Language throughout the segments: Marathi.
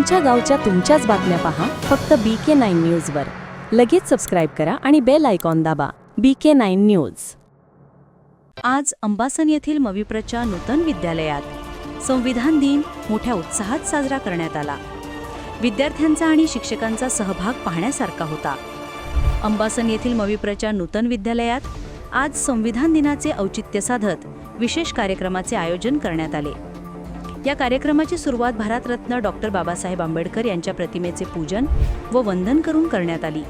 तुमच्या गावच्या तुमच्याच बातम्या पहा. फक्त बी के नाईन न्यूजवर लगेच सबस्क्राईब करा आणि बेल आयकॉन दाबा. बी के नाईन न्यूज आज अंबासन येथील मविप्रच्या नूतन विद्यालयात संविधान दिन मोठ्या उत्साहात साजरा करण्यात आला. विद्यार्थ्यांचा आणि शिक्षकांचा सहभाग पाहण्यासारखा होता. अंबासन येथील मविप्रच्या नूतन विद्यालयात आज संविधान दिनाचे औचित्य साधत विशेष कार्यक्रमाचे आयोजन करण्यात आले. या कार्यक्रमाची सुरुवात भारतरत्न डॉक्टर बाबासाहेब आंबेडकर यांच्या प्रतिमेचे पूजन व वंदन करून करण्यात आली.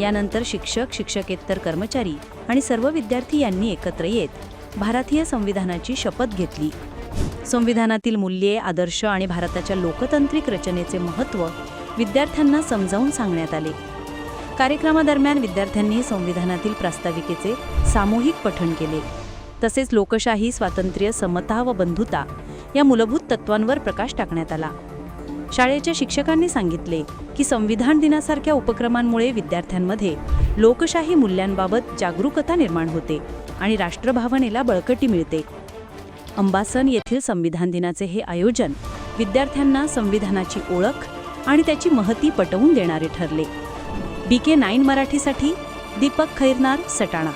यानंतर शिक्षक शिक्षकेतर कर्मचारी आणि सर्व विद्यार्थी यांनी एकत्र येत भारतीय संविधानाची शपथ घेतली. संविधानातील मूल्ये आदर्श आणि भारताच्या लोकतांत्रिक रचनेचे महत्त्व विद्यार्थ्यांना समजावून सांगण्यात आले. कार्यक्रमादरम्यान विद्यार्थ्यांनी संविधानातील प्रास्ताविकेचे सामूहिक पठण केले. तसेच लोकशाही स्वातंत्र्य समता व बंधुता या मूलभूत तत्वांवर प्रकाश टाकण्यात आला. शाळेच्या शिक्षकांनी सांगितले की संविधान दिनासारख्या उपक्रमांमुळे विद्यार्थ्यांमध्ये लोकशाही मूल्यांबाबत जागरूकता निर्माण होते आणि राष्ट्रभावनेला बळकटी मिळते. अंबासन येथील संविधान दिनाचे हे आयोजन विद्यार्थ्यांना संविधानाची ओळख आणि त्याची महती पटवून देणारे ठरले. बी के नाईन मराठीसाठी दीपक खैरनार सटाणा.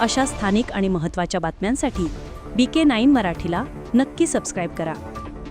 अशा स्थानिक आणि महत्त्वाच्या बातम्यांसाठी बी के नाईन मराठीला नक्की सबस्क्राईब करा.